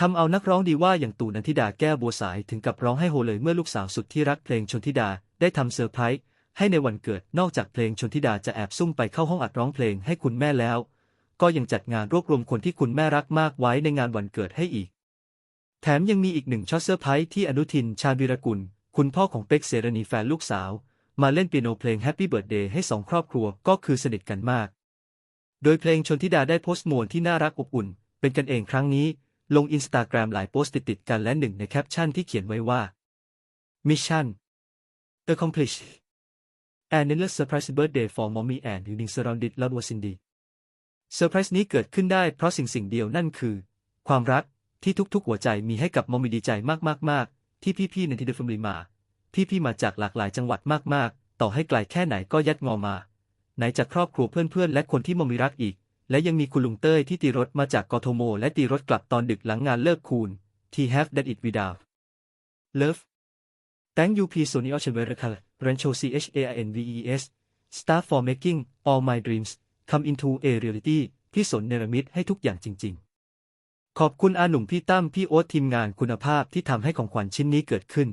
ทำเอานักร้องดีว่าอย่างตู่นันทิดาแก้วบัวสายถึงกับร้องให้โฮเลยเมื่อลูกสาวสุดที่รักเพลงชนทิดาได้ทำเซอร์ไพรส์ให้ในวันเกิดนอกจากเพลงชนทิดาจะแอบซุ่มไปเข้าห้องอัดร้องเพลงให้คุณแม่แล้ว ก็ยังจัดงานรวบรวมคนที่คุณแม่รักมากไว้ในงานวันเกิดให้อีก แถมยังมีอีกหนึ่งช็อตเซอร์ไพรส์ที่อนุทินชาญวีรกุล คุณพ่อของเป็กเสรณีแฟนลูกสาว มาเล่นเปียโนเพลง Happy Birthday ให้สองครอบครัวก็คือสนิทกันมาก โดยเพลงชนทิดาได้โพสต์มวลที่น่ารักอบอุ่น เป็นกันเองครั้งนี้ ลงอินสตาแกรมหลายโพสต์ติดๆกันและหนึ่งในแคปชั่นที่เขียนไว้ว่า Mission accomplished and endless surprise birthday for mommy and unique surrounded love was Cindy เซอร์ไพรส์นี้เกิดขึ้นได้เพราะสิ่งสิ่งเดียวนั่นคือ ความรักที่ทุกๆหัวใจมีให้กับมอมมีดีใจมากๆๆที่พี่ๆในทีเดฟมรีมา พี่ๆมาจากหลากหลายจังหวัดมากๆ ต่อให้ไกลแค่ไหนก็ยัดงอมา ไหนจากครอบครัวเพื่อนๆ และคนที่มอมมีรักอีก และยังมีคุณลุงเต้ยที่ตีรถมาจากกทมและตีรถกลับตอนดึกหลังงานเลิกคูณ T have that it without love Thank you P Sony Ocean v e r a c a Rancho C H A I N V E S Star for making all my dreams come into a reality พี่สนเนรมิตให้ทุกอย่างจริง ๆ ขอบคุณอาหนุ่มพี่ตั้มพี่โอ๊ตทีมงานคุณภาพที่ทำให้ของขวัญชิ้นนี้เกิดขึ้น